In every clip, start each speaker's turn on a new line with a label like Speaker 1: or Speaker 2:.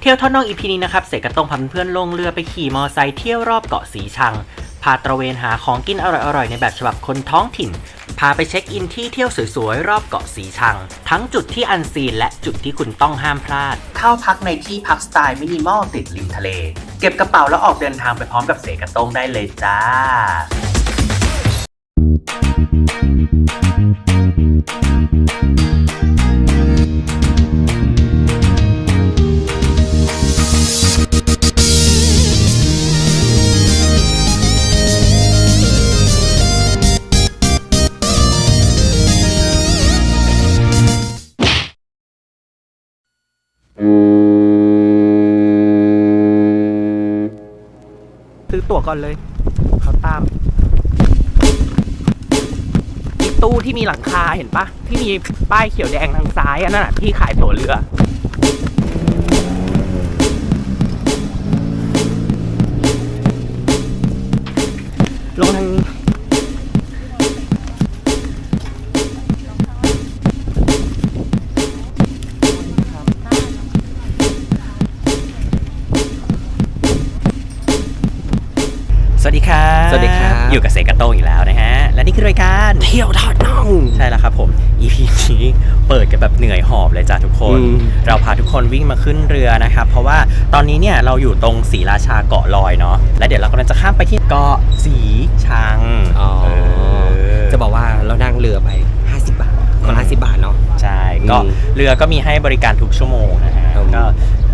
Speaker 1: เที่ยวทอดนอกอีพีนี้นะครับ เสกกระตงพาเพื่อนลงเรือไปขี่มอไซค์เที่ยวรอบเกาะสีชัง พาตระเวนหาของกินอร่อยๆ ในแบบฉบับคนท้องถิ่น พาไปเช็คอินที่เที่ยวสวยๆ รอบเกาะสีชัง ทั้งจุดที่อันซีนและจุดที่คุณต้องห้ามพลาด เข้าพักในที่พักสไตล์มินิมอลติดริมทะเล เก็บกระเป๋าแล้วออกเดินทางไปพร้อมกับเสกกระตงได้เลยจ้า ซื้อตั๋วก่อนเลย ตู้ที่มีหลังคาเห็นปะที่มีป้ายเขียวแดงทางซ้ายอันนั้นน่ะที่ขายตั๋วเรือ ลงทางนี้สวัสดีครับ
Speaker 2: สวัสดีครับ
Speaker 1: อยู่กับเสกกระโตงอีกแล้วนะฮะ และนี่คือรายการ
Speaker 2: เที่ยวทอด น่อง
Speaker 1: ใช่แล้วครับผม EP นี้เปิดกันแบบเหนื่อยหอบเลยจ้ะทุกคน
Speaker 2: อืม
Speaker 1: เราพาทุกคนวิ่งมาขึ้นเรือนะครับ เพราะว่าตอนนี้เนี่ยเราอยู่ตรงศรีราชาเกาะลอยเนาะและเดี๋ยวเรากำลังจะข้ามไปที่เกาะสีชัง
Speaker 2: อ๋อ
Speaker 1: เออ
Speaker 2: จะบอกว่าเรานั่งเรือไป50บาท คนละ50บาทเนาะ
Speaker 1: ใช่ ก็
Speaker 2: อืม
Speaker 1: เรือก็มีให้บริการทุกชั่วโมงนะฮะ
Speaker 2: อืม
Speaker 1: ก็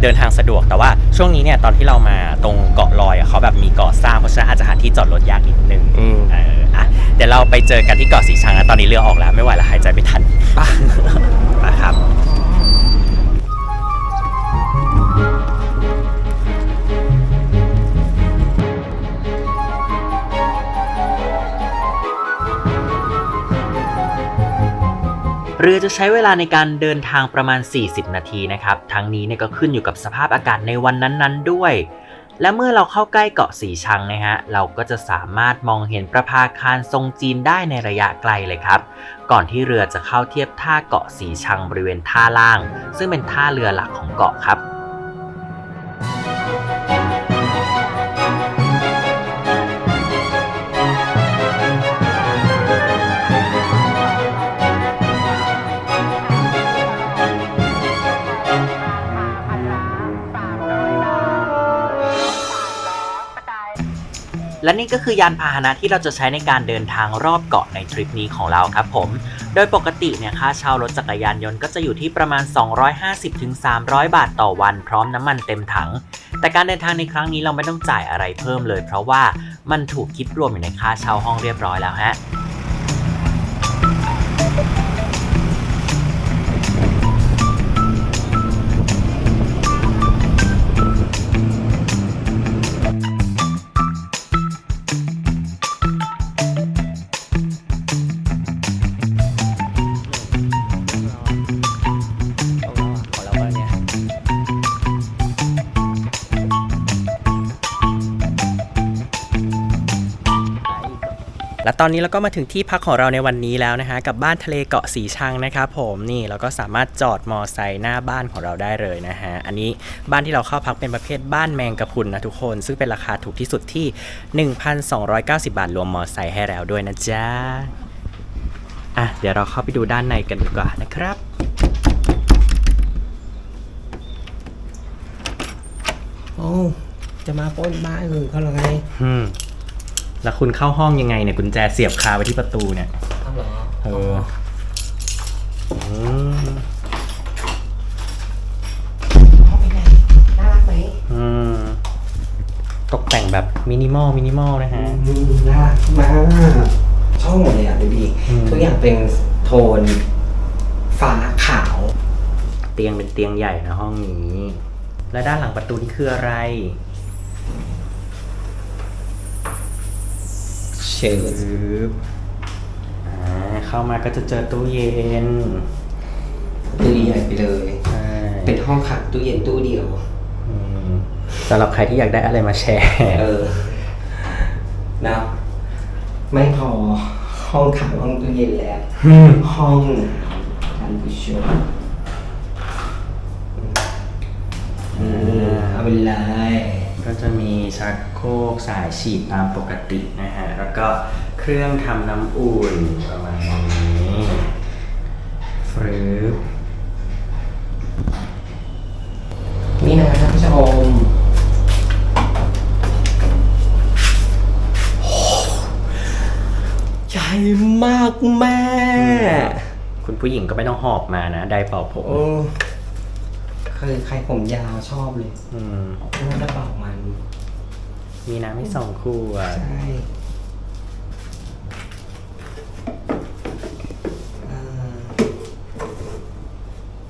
Speaker 1: เดินทางสะดวก แต่ว่าช่วงนี้เนี่ยตอนที่เรามาตรงเกาะลอยอะเขาแบบมีเกาะสร้าง เพราะฉะนั้นอาจจะหาที่จอดรถยากนิดนึง
Speaker 2: อืม
Speaker 1: เอออะเดี๋ยวเราไปเจอกันที่เกาะสีชังนะตอนนี้เรือออกแล้วไม่ไหวแล้วหายใจไม่ทัน
Speaker 2: ป่ะ
Speaker 1: นะครับ เรือจะใช้เวลาในการเดินทางประมาณ 40 นาทีนะครับ ทั้งนี้เนี่ยก็ขึ้นอยู่กับสภาพอากาศในวันนั้นๆด้วย และเมื่อเราเข้าใกล้เกาะสีชังนะฮะ เราก็จะสามารถมองเห็นประภาคารทรงจีนได้ในระยะไกลเลยครับ ก่อนที่เรือจะเข้าเทียบท่าเกาะสีชังบริเวณท่าล่าง ซึ่งเป็นท่าเรือหลักของเกาะครับ และนี่ก็คือยานพาหนะที่เราจะใช้ในการเดินทางรอบเกาะในทริปนี้ของเราครับผม โดยปกติเนี่ยค่าเช่ารถจักรยานยนต์ก็จะอยู่ที่ประมาณ 250-300 บาทต่อวัน พร้อมน้ำมันเต็มถัง แต่การเดินทางในครั้งนี้เราไม่ต้องจ่ายอะไรเพิ่มเลย เพราะว่ามันถูกคิดรวมอยู่ในค่าเช่าห้องเรียบร้อยแล้วฮะ ตอนนี้เราก็มาถึงที่พักของเราในวันนี้แล้วนะฮะกับบ้านทะเลเกาะสีชังนะครับผมนี่เราก็สามารถจอดมอไซค์หน้าบ้านของเราได้เลยนะฮะอันนี้บ้านที่เราเข้าพักเป็นประเภทบ้านแมงกะพรุนนะทุกคน ซึ่งเป็นราคาถูกที่สุดที่ 1,290 บาทรวมมอไซค์ให้แล้วด้วยนะจ๊ะอะเดี๋ยวเราเข้าไปดูด้านในกันดีกว่านะครับ
Speaker 2: โอ้จะมาปล้นบ้านอื่นเขาเหรอไง
Speaker 1: อืม แล้วคุณเข้าห้องยังไงเนี่ยกุญแจเสียบคาไว้ที่ประตูเนี่ย
Speaker 2: ทำเหรอ
Speaker 1: เอออืม
Speaker 2: ห้องเป็นไงน่ารักไหม
Speaker 1: อืมตกแต่งแบบมินิมอลมินิมอลนะฮะ
Speaker 2: อืมน่ารักมากชอบหมดเลยอะดูดิ
Speaker 1: อืม
Speaker 2: ทุกอย่างเป็นโทนฟ้าขาว
Speaker 1: เตียงเป็นเตียงใหญ่นะห้องนี้ และด้านหลังประตูนี่คืออะไร
Speaker 2: เชิญ
Speaker 1: ปึ๊บอ่าเข้ามาก็จะเจอตู้เย็น
Speaker 2: ตู้ใหญ่ไปเลย เป็นห้องขังตู้เย็นตู้เดียว
Speaker 1: สำหรับใครที่อยากได้อะไรมาแชร์
Speaker 2: เออนะไม่พอห้องขังห้องตู้เย็นแล้ว ห้องท่านผู้ชมอืมเอาไปเลย
Speaker 3: ก็จะมีชักโครกสายฉีดตามปกตินะฮะ แล้วก็เครื่องทำน้ำอุ่นประมาณนี้ฟรึบ
Speaker 2: นี่นะท่านผู้ชมใหญ่มากแม่
Speaker 3: คุณผู้หญิงก็ไม่ต้องหอบมานะ ได้เป่าผม
Speaker 2: โอ้ คือใครผมยาวชอบเลย
Speaker 3: อืม
Speaker 2: เพราะว่ากระเป๋ามัน
Speaker 3: มีน้ำให้สองขวด
Speaker 2: ใช่อ่า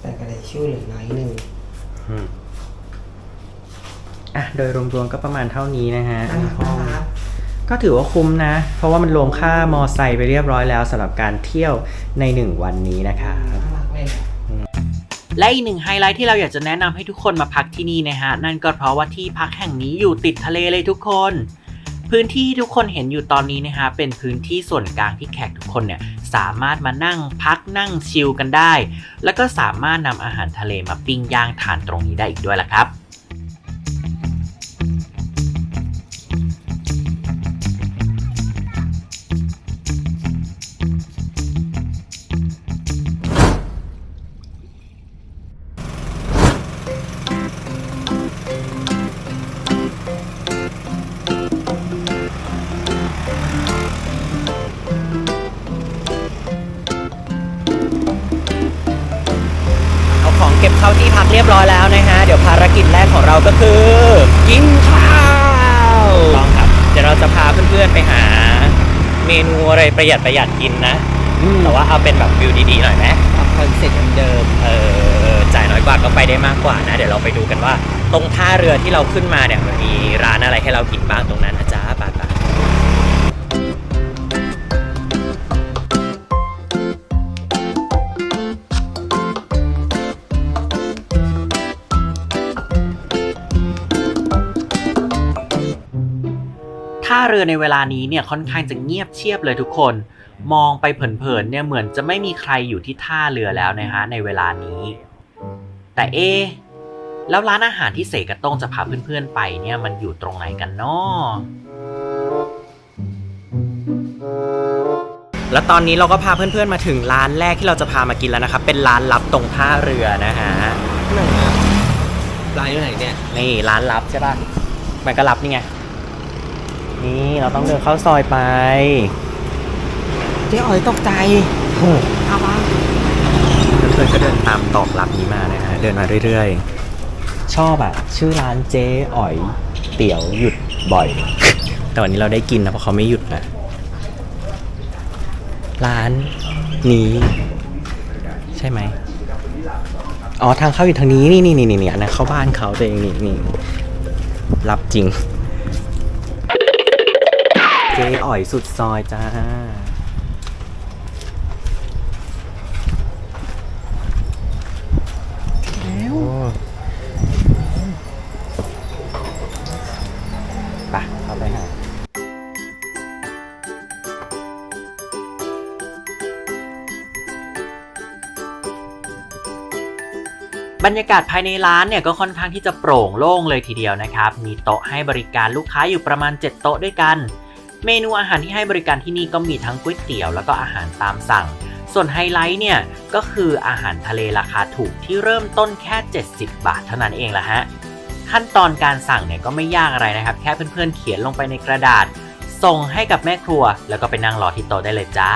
Speaker 2: แต่กระดาษช่วยเหลือน้อยหนึ่ง
Speaker 3: อืมอะ โดยรวมๆก็ประมาณเท่านี้นะฮะ
Speaker 2: น่ารักน่ารัก
Speaker 3: ก็ถือว่าคุ้มนะ เพราะว่ามันรวมค่ามอไซค์ไปเรียบร้อยแล้วสำหรับการเที่ยวในหนึ่งวันนี้นะครับ
Speaker 2: น่ารักเลยนะ
Speaker 3: และอีกหนึ่งไฮไลท์ที่เราอยากจะแนะนำให้ทุกคนมาพักที่นี่นะฮะนั่นก็เพราะว่าที่พักแห่งนี้อยู่ติดทะเลเลยทุกคน พื้นที่ที่ทุกคนเห็นอยู่ตอนนี้นะฮะเป็นพื้นที่ส่วนกลางที่แขกทุกคนเนี่ยสามารถมานั่งพักนั่งชิลกันได้ แล้วก็สามารถนำอาหารทะเลมาปิ้งย่างทานตรงนี้ได้อีกด้วยล่ะครับ เพื่อนๆไปหา เมนูอะไรประหยัดประหยัดกินนะ แต่ว่าเอาเป็นแบบวิวดีๆหน่อยไหม
Speaker 2: ทำคอนเซ็ปต์เดิม
Speaker 3: เออจ่ายน้อยกว่าก็ไปได้มากกว่านะ เดี๋ยวเราไปดูกันว่า ตรงท่าเรือที่เราขึ้นมาเนี่ยมันมีร้านอะไรให้เรากินบ้างตรงนั้นนะจ๊ะไปไาเรือในเวลานี้เนี่ยค่อนข้างจะเงียบเชียบเลยทุกคน มองไปเผินๆเนี่ยเหมือนจะไม่มีใครอยู่ที่ท่าเรือแล้วนะฮะในเวลานี้ แต่เอะแล้วร้านอาหารที่เสกกระต้งจะพาเพื่อนๆไปเนี่ยมันอยู่ตรงไหนกันเนาะแล้วตอนนี้เราก็พาเพื่อนๆมาถึงร้านแรกที่เราจะพามากินแล้วนะครับ เป็นร้านลับตรงท่าเรือนะฮะ
Speaker 2: ๆไหนอะร้านอยู่ไหนเนี่ย
Speaker 3: นี่ร้านลับใช่ป่ะ มันก็ลับนี่ไง นี่เราต้องเดินเข้าซอยไป
Speaker 2: เจ๊อ๋อยตกใจเอาวะ
Speaker 3: เพื่อนๆก็เดินตามตอกลับนี้มานะฮะเดินมาเรื่อยๆ ชอบอะ ชื่อร้านเจ๊อ๋อย เตี๋ยวหยุดบ่อย แต่วันนี้เราได้กินนะเพราะเขาไม่หยุดนะร้านนี้ใช่ไหมอ๋อทางเข้าอยู่ทางนี้นี่นี่นี่นี่อันนั้นเข้าบ้านเขาตัวเองนี่นี่รับจริงเจ๊อ๋อยสุดซอยจ้า แล้วไปเข้าไปหาบรรยากาศภายในร้านเนี่ยก็ค่อนข้างที่จะโปร่งโล่งเลยทีเดียวนะครับ มีโต๊ะให้บริการลูกค้าอยู่ประมาณ 7 โต๊ะด้วยกัน เมนูอาหารที่ให้บริการที่นี่ก็มีทั้งก๋วยเตี๋ยวแล้วก็อาหารตามสั่ง ส่วนไฮไลท์เนี่ยก็คืออาหารทะเลราคาถูกที่เริ่มต้นแค่ 70 บาทเท่านั้นเองละฮะ ขั้นตอนการสั่งเนี่ยก็ไม่ยากอะไรนะครับ แค่เพื่อนๆเขียนลงไปในกระดาษ ส่งให้กับแม่ครัว แล้วก็ไปนั่งรอที่โต๊ะได้เลยจ้า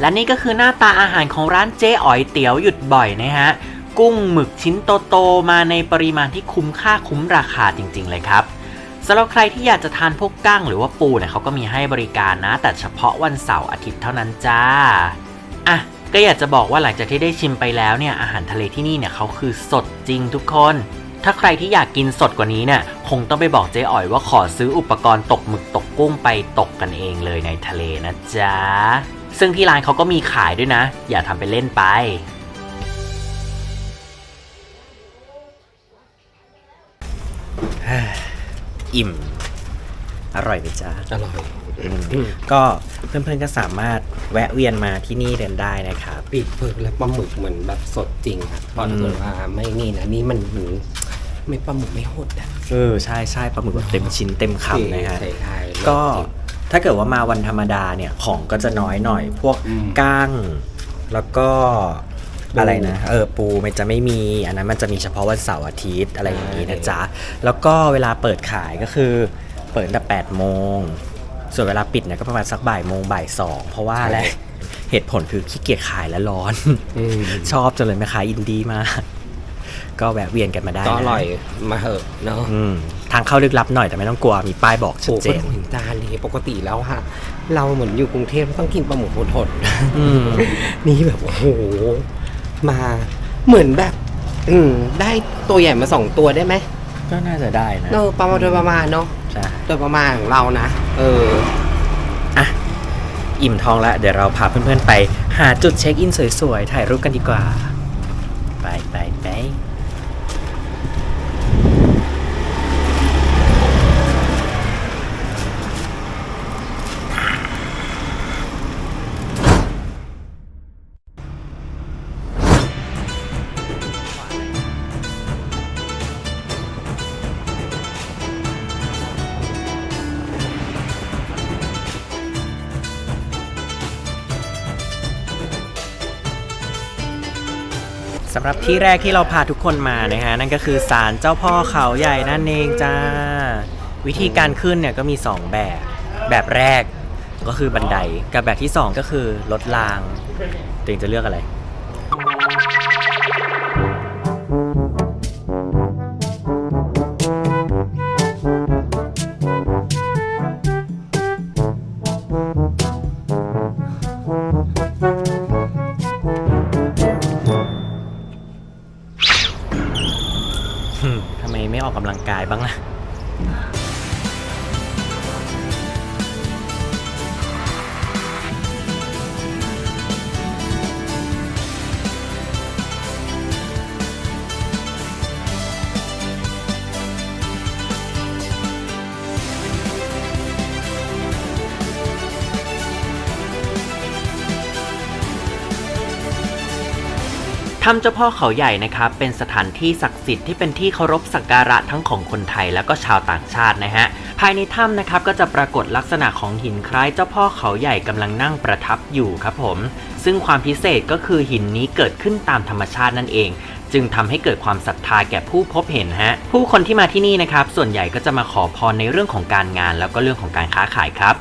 Speaker 3: และนี่ก็คือหน้าตาอาหารของร้านเจ๊อ๋อยเตี๋ยวหยุดบ่อยนะฮะ กุ้งหมึกชิ้นโตๆมาในปริมาณที่คุ้มค่าคุ้มราคาจริง ๆ เลยครับ สำหรับใครที่อยากจะทานพวกกั้งหรือว่าปูเนี่ยเขาก็มีให้บริการนะ แต่เฉพาะวันเสาร์อาทิตย์เท่านั้นจ้าอะก็อยากจะบอกว่าหลังจากที่ได้ชิมไปแล้วเนี่ยอาหารทะเลที่นี่เนี่ยเขาคือสดจริงทุกคน ถ้าใครที่อยากกินสดกว่านี้เนี่ยคงต้องไปบอกเจ๊อ๋อยว่าขอซื้ออุปกรณ์ตกหมึกตกกุ้งไปตกกันเองเลยในทะเลนะจ๊ะซึ่งที่ร้านเขาก็มีขายด้วยนะ อย่าทำไปเล่นไป อิ่ม
Speaker 1: อร่อยไหมจ๊ะ
Speaker 2: อร่อย
Speaker 1: ก็เพื่อนๆก็สามารถแวะเวียนมาที่นี่เดินได้นะครับ
Speaker 2: ปีกเผือกและปลาหมึกเหมือนแบบสดจริงครับเพราะถ้าเกิดว่าไม่นี่นะนี่มันเหมือนไม่ปลาหมึกไม่โหดอะ
Speaker 1: เออใช่ใช่ปลาหมึกแบบเต็มชิ้นเต็มคำนะฮะ
Speaker 2: ใช่ใช่
Speaker 1: ก็ถ้าเกิดว่ามาวันธรรมดาเนี่ยของก็จะน้อยหน่อย พวก
Speaker 2: อืม
Speaker 1: ก้าง แล้วก็
Speaker 2: ปู
Speaker 1: อะไรนะเออปูมันจะไม่มีอันนั้นมันจะมีเฉพาะวันเสาร์อาทิตย์อะไรอย่างนี้นะจ๊ะ แล้วก็เวลาเปิดขายก็คือเปิดตั้งแต่8โมงส่วนเวลาปิดเนี่ยก็ประมาณสักบ่ายโมงบ่ายสองเพราะว่าอะไรเหตุผลคือขี้เกียจขายแล้วร้อน
Speaker 2: อืม
Speaker 1: ชอบจังเลยแม่ค้าอินดี้มาก ก็แวะเวียนกันมาได้
Speaker 2: ก็อ
Speaker 1: นะ
Speaker 2: ร่อยมาเหอะเนาะ
Speaker 1: อืมทางเข้าลึกลับหน่อยแต่ไม่ต้องกลัวมีป้ายบอกชัด
Speaker 2: โอ้
Speaker 1: เจ
Speaker 2: ก็
Speaker 1: น
Speaker 2: ดูเห็นจานเลยปกติแล้วฮะเราเหมือนอยู่กรุงเทพต้องกินปลาหมึกโหดๆ
Speaker 1: อืม
Speaker 2: นี่แบบโอ้โห มา เหมือนแบบ อืม ได้ตัวใหญ่มาสองตัวได้ไหม
Speaker 1: ก็น่าจะได้นะ
Speaker 2: เออประมาณโดยประมาณเนาะ
Speaker 1: ใช่
Speaker 2: โดยประมาณของเรานะเออ
Speaker 1: อะอิ่มท้องแล้วเดี๋ยวเราพาเพื่อนๆไป หาจุดเช็คอินสวยๆถ่ายรูปกันดีกว่า รับที่แรกที่เราพาทุกคนมานะฮะนั่นก็คือศาลเจ้าพ่อเขาใหญ่นั่นเองจ้า วิธีการขึ้นเนี่ยก็มี 2 แบบ แบบแรกก็คือบันไดกับแบบที่ 2 ก็คือรถรางตัวเองจะเลือกอะไร บ้างล่ะ
Speaker 3: ถ้ำเจ้าพ่อเขาใหญ่นะครับ เป็นสถานที่ศักดิ์สิทธิ์ที่เป็นที่เคารพสักการะทั้งของคนไทยแล้วก็ชาวต่างชาตินะฮะ ภายในถ้ำนะครับก็จะปรากฏลักษณะของหินคล้ายเจ้าพ่อเขาใหญ่กำลังนั่งประทับอยู่ครับผม ซึ่งความพิเศษก็คือหินนี้เกิดขึ้นตามธรรมชาตินั่นเองจึงทำให้เกิดความศรัทธาแก่ผู้พบเห็นฮะ ผู้คนที่มาที่นี่นะครับ ส่วนใหญ่ก็จะมาขอพรในเรื่องของการงาน แล้วก็เรื่องของการค้าขายครับ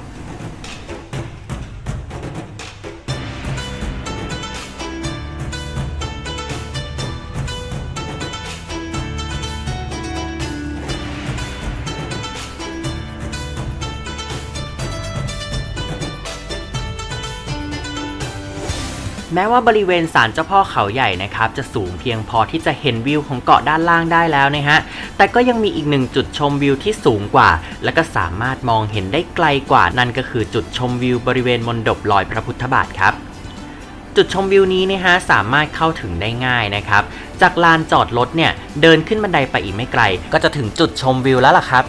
Speaker 3: แม้ว่าบริเวณศาลเจ้าพ่อเขาใหญ่นะครับจะสูงเพียงพอที่จะเห็นวิวของเกาะด้านล่างได้แล้วนะฮะ แต่ก็ยังมีอีกหนึ่งจุดชมวิวที่สูงกว่า และก็สามารถมองเห็นได้ไกลกว่านั่นก็คือจุดชมวิวบริเวณมณฑปลอยพระพุทธบาทครับจุดชมวิวนี้นะฮะสามารถเข้าถึงได้ง่ายนะครับ จากลานจอดรถเนี่ยเดินขึ้นบันไดไปอีกไม่ไกล ก็จะถึงจุดชมวิวแล้วล่ะครับ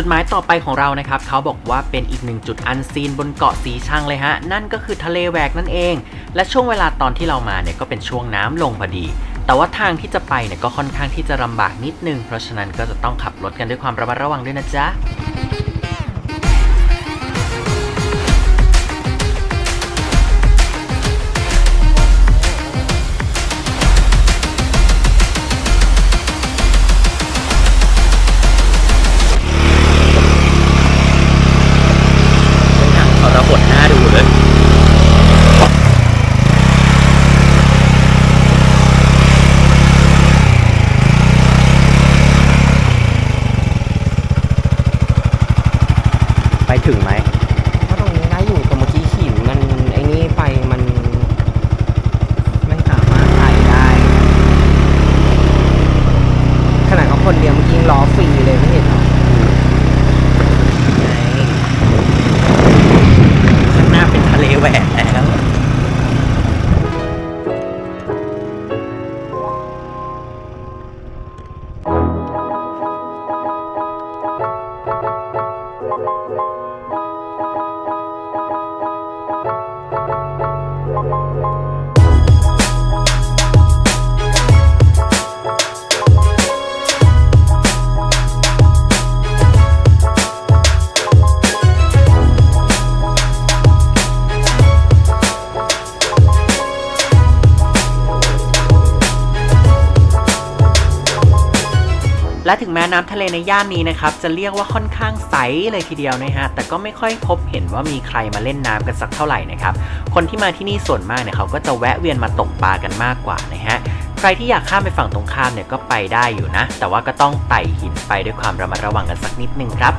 Speaker 3: จุดหมายต่อไปของเรานะครับเขาบอกว่าเป็นอีกหนึ่งจุดอันซีนบนเกาะสีชังเลยฮะ นั่นก็คือทะเลแหวกนั่นเอง และช่วงเวลาตอนที่เรามาเนี่ยก็เป็นช่วงน้ำลงพอดี แต่ว่าทางที่จะไปเนี่ยก็ค่อนข้างที่จะลำบากนิดนึง เพราะฉะนั้นก็จะต้องขับรถกันด้วยความระมัดระวังด้วยนะจ๊ะ
Speaker 1: และถึงแม้น้ำทะเลในย่านนี้นะครับจะเรียกว่าค่อนข้างใสเลยทีเดียวนะฮะแต่ก็ไม่ค่อยพบเห็นว่ามีใครมาเล่นน้ำกันสักเท่าไหร่นะครับคนที่มาที่นี่ส่วนมากเนี่ยเขาก็จะแวะเวียนมาตกปลากันมากกว่านะฮะใครที่อยากข้ามไปฝั่งตรงข้ามเนี่ยก็ไปได้อยู่นะ แต่ว่าก็ต้องไต่หินไปด้วยความระมัดระวังกันสักนิดนึงครับ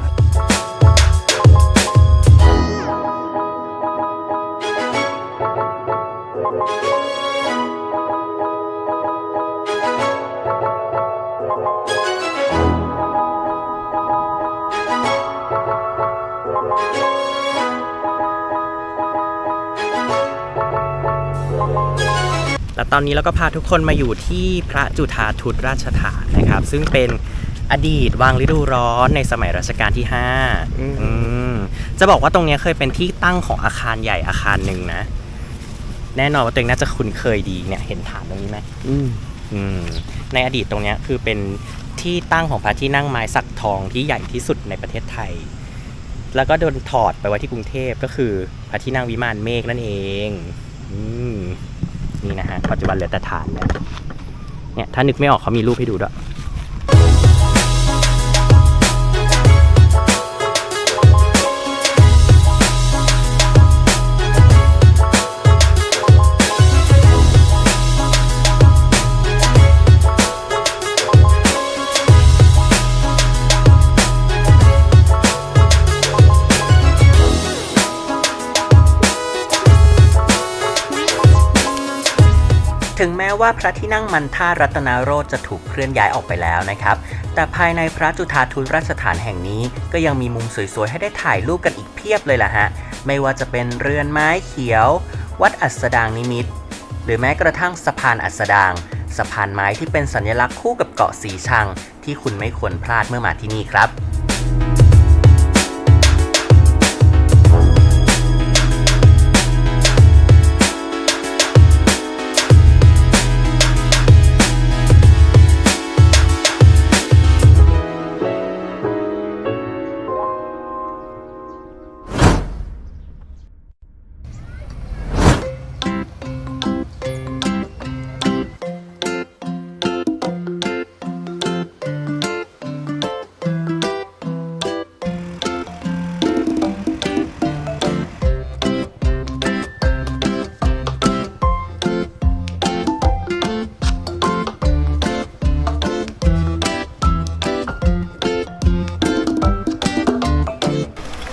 Speaker 1: และตอนนี้เราก็พาทุกคนมาอยู่ที่พระจุฑาทุตราชฐานนะครับ ซึ่งเป็นอดีตวังฤดูร้อนในสมัยรัชกาลที่5
Speaker 4: อืม
Speaker 1: อืมจะบอกว่าตรงเนี้ยเคยเป็นที่ตั้งของอาคารใหญ่อาคารหนึ่งนะ แน่นอนว่าตัวเองน่าจะคุ้นเคยดีเนี่ยเห็นฐานตรงนี้ไหม
Speaker 4: อืม
Speaker 1: อืมในอดีตตรงเนี้ยคือเป็นที่ตั้งของพระที่นั่งไม้สักทองที่ใหญ่ที่สุดในประเทศไทย แล้วก็โดนถอดไปไว้ที่กรุงเทพก็คือพระที่นั่งวิมานเมฆนั่นเอง อืม นี่นะฮะปัจจุบันเหลือแต่ฐานแล้วเนี่ยถ้านึกไม่ออกเขามีรูปให้ดูด้วย ถึงแม้ว่าพระที่นั่งมันท่ารัตนโรธจะถูกเคลื่อนย้ายออกไปแล้วนะครับ แต่ภายในพระจุฑาทุนราชฐานแห่งนี้ ก็ยังมีมุมสวยๆ ให้ได้ถ่ายรูปกันอีกเพียบเลยล่ะฮะ ไม่ว่าจะเป็นเรือนไม้เขียว วัดอัสดางนิมิต หรือแม้กระทั่งสะพานอัสดาง สะพานไม้ที่เป็นสัญลักษณ์คู่กับเกาะสีชัง ที่คุณไม่ควรพลาดเมื่อมาที่นี่ครับ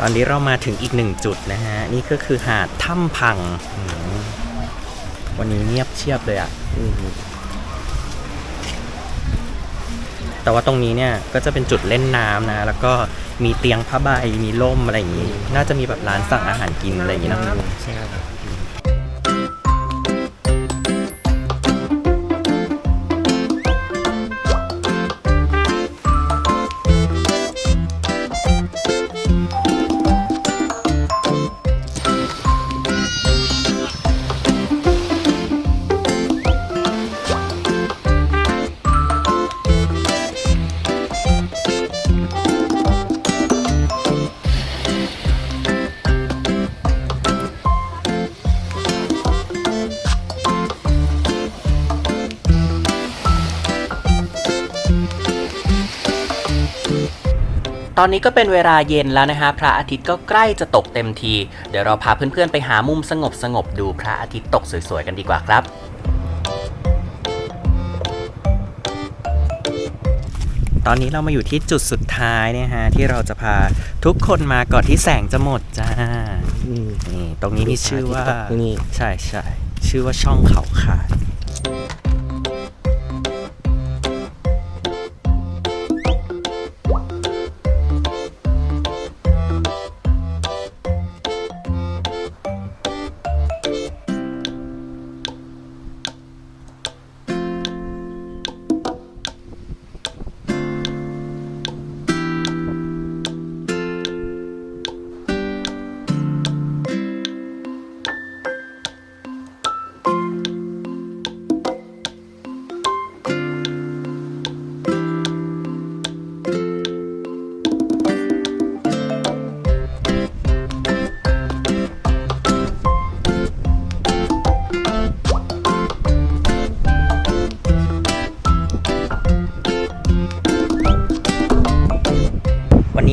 Speaker 1: อนนี้เรามาถึงอีกหนึ่งจุดนะฮะ นี่ก็คือหาดถ้ำพัง วันนี้เงียบเชียบเลยอะ่ะแต่ว่าตรงนี้เนี่ยก็จะเป็นจุดเล่นน้ำนะ แล้วก็มีเตียงผ้าใบมีร่มอะไรอย่างงี้ น่าจะมีแบบร้านสั่งอาหารกินอะไรอย่างงี้นะ
Speaker 4: ใช่ครับ
Speaker 1: ตอนนี้ก็เป็นเวลาเย็นแล้วนะฮะพระอาทิตย์ก็ใกล้จะตกเต็มที เดี๋ยวเราพาเพื่อนๆไปหามุมสงบสงบๆดูพระอาทิตย์ตกสวยๆกันดีกว่าครับตอนนี้เรามาอยู่ที่จุดสุดท้ายเนี่ยฮะที่เราจะพาทุกคนมาก่อนที่แสงจะหมดจ้า
Speaker 4: อืม
Speaker 1: นี่ตรงนี้มีชื่อว่า
Speaker 4: พระอาทิตย์ตกที่นี่
Speaker 1: ใช่ใช่ชื่อว่าช่องเขาขาด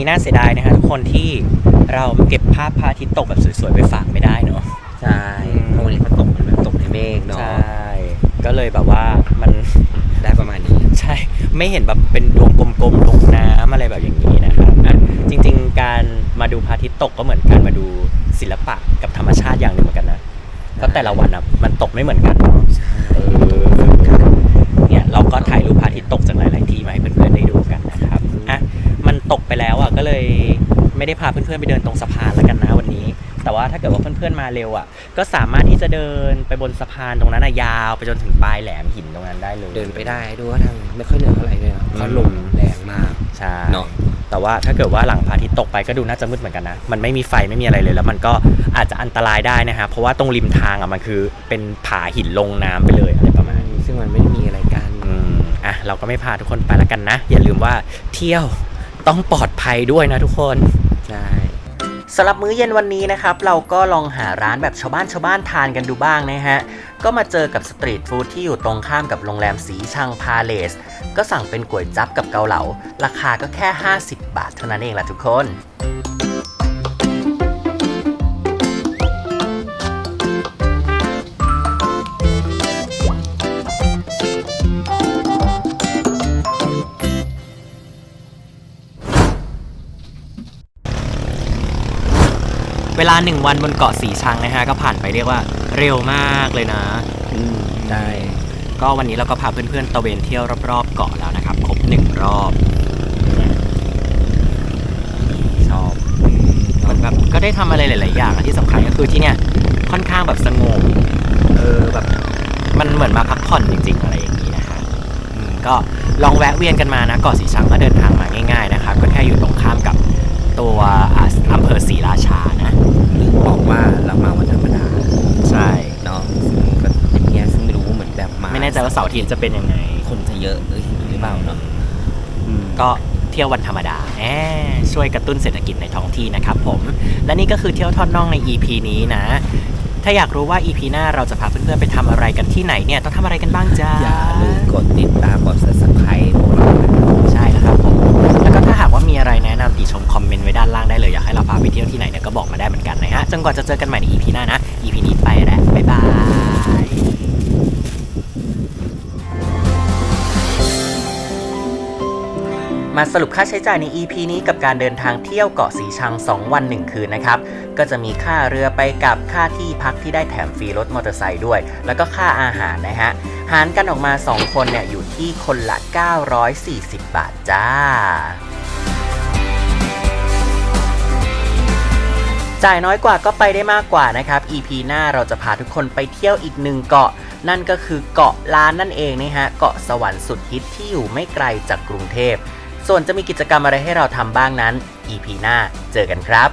Speaker 1: นี้น่าเสียดายนะฮะทุกคนที่เราเก็บภาพพระอาทิตย์ตกแบบสวยๆไปฝากไม่ได้เนาะ
Speaker 4: ใช่เพราะวันนี้เขาตกมันแบบตกในเมฆเนาะ
Speaker 1: ใช่ ก็เลยแบบว่ามัน
Speaker 4: ได้ประมาณนี้
Speaker 1: ใช่ ไม่เห็นแบบเป็นดวงกลมๆลงน้ำอะไรแบบอย่างนี้นะครับอะจริง ๆ การมาดูพระอาทิตย์ตกก็เหมือนการมาดูศิลปะกับธรรมชาติอย่างหนึ่งเหมือนกันนะเพราะแต่ละวันอะมันตกไม่เหมือนกันเนาะ
Speaker 4: ใช่
Speaker 1: เออเนี่ยเราก็ถ่ายรูปพระอาทิตย์ตกจากหลาย ๆ ที่มาให้เพื่อนๆได้ดูกันนะครับอะมัน ตกไปแล้วอะก็เลยไม่ได้พาเพื่อนๆไปเดินตรงสะพานแล้วกันนะวันนี้ แต่ว่าถ้าเกิดว่าเพื่อนๆมาเร็วอะ ก็สามารถที่จะเดินไปบนสะพานตรงนั้นอะยาวไปจนถึงปลายแหลมหินตรงนั้นได้เลย
Speaker 4: เดินไปได้ดูว่าทางไม่ค่อยเหนื่อยเท่าไหร่เลยอะเพราะลมแรงมาก
Speaker 1: ใช่
Speaker 4: เนอะ
Speaker 1: แต่ว่าถ้าเกิดว่าหลังพระอาทิตย์ตกไปก็ดูน่าจะมืดเหมือนกันนะ มันไม่มีไฟไม่มีอะไรเลย แล้วมันก็อาจจะอันตรายได้นะฮะเพราะว่าตรงริมทางอะมันคือเป็นผาหินลงน้ำไปเลยอะไรประมาณนี้
Speaker 4: ซึ่งมันไม่ได้มีอะไรกัน
Speaker 1: อืมอะเราก็ไม่พาทุกคนไปแล้วกันนะ อย่าลืมว่าเที่ยว ต้องปลอดภัยด้วยนะทุกคน
Speaker 4: ใช่
Speaker 3: สำหรับมื้อเย็นวันนี้นะครับ เราก็ลองหาร้านแบบชาวบ้านชาวบ้านทานกันดูบ้างนะฮะ ก็มาเจอกับสตรีทฟู้ดที่อยู่ตรงข้ามกับโรงแรมสีชังพาเลส ก็สั่งเป็นก๋วยจั๊บกับเกาเหลา ราคาก็แค่ 50 บาทเท่านั้นเองล่ะทุกคน
Speaker 1: เวลาหนึ่งวันบนเกาะสีชังนะฮะก็ผ่านไปเรียกว่าเร็วมากเลยนะ
Speaker 4: อืมได้
Speaker 1: ก็วันนี้เราก็พาเพื่อนๆตะเวนเที่ยวรอบๆเกาะแล้วนะครับครบหนึ่งรอบชอบมันแบบก็ได้ทำอะไรหลาย ๆ อย่างอะที่สำคัญก็คือที่เนี่ยค่อนข้างแบบสงบเออแบบมันเหมือนมาพักผ่อนจริง ๆ อะไรอย่างนี้นะฮะอืมก็ลองแวะเวียนกันมานะเกาะสีชังก็เดินทางมาง่าย ๆ นะครับก็แค่อยู่ตรงข้ามกับ ตัวอ่าอำเภอศรีราชานะ
Speaker 4: บอกว่าเรามาวันธรรมดา
Speaker 1: ใช่
Speaker 4: เนาะซึ่งก็อย่างเงี้ยซึ่งไม่รู้เหมือนแบบมา
Speaker 1: ไม่แน่ใจว่าเสาร์อาทิตย์จะเป็นยังไง
Speaker 4: คนจะเยอะหรือหรือเปล่าเนาะ
Speaker 1: ก็เที่ยววันธรรมดาแหมช่วยกระตุ้นเศรษฐกิจในท้องที่นะครับผม และนี่ก็คือเที่ยวทอดน่องใน EP นี้นะ ถ้าอยากรู้ว่า EP หน้าเราจะพาเพื่อนๆไปทำอะไรกันที่ไหนเนี่ย ต้องทำอะไรกันบ้างจ้า
Speaker 4: อย่าลืมกดติดตามกด subscribe พวกเรา
Speaker 1: อะไรแนะนำติชมคอมเมนต์ไว้ด้านล่างได้เลยอยากให้เราพาไปเที่ยวที่ไหนเนี่ยก็บอกมาได้เหมือนกันนะฮะจนกว่าจะเจอกันใหม่ใน EP หน้านะ EP นี้ไปแล้วบ๊ายบาย
Speaker 3: มาสรุปค่าใช้จ่ายใน EP นี้กับการเดินทางเที่ยวเกาะสีชัง 2 วัน 1 คืนนะครับ ก็จะมีค่าเรือไปกับค่าที่พักที่ได้แถมฟรีรถมอเตอร์ไซค์ด้วย แล้วก็ค่าอาหารนะฮะ หารกันออกมา 2 คนเนี่ยอยู่ที่คนละ 940 บาทจ้า จ่ายน้อยกว่าก็ไปได้มากกว่านะครับ EP หน้าเราจะพาทุกคนไปเที่ยวอีกหนึ่งเกาะ นั่นก็คือเกาะล้านนั่นเองนะฮะ เกาะสวรรค์สุดฮิตที่อยู่ไม่ไกลจากกรุงเทพ ส่วนจะมีกิจกรรมอะไรให้เราทำบ้างนั้น EP หน้าเจอกันครับ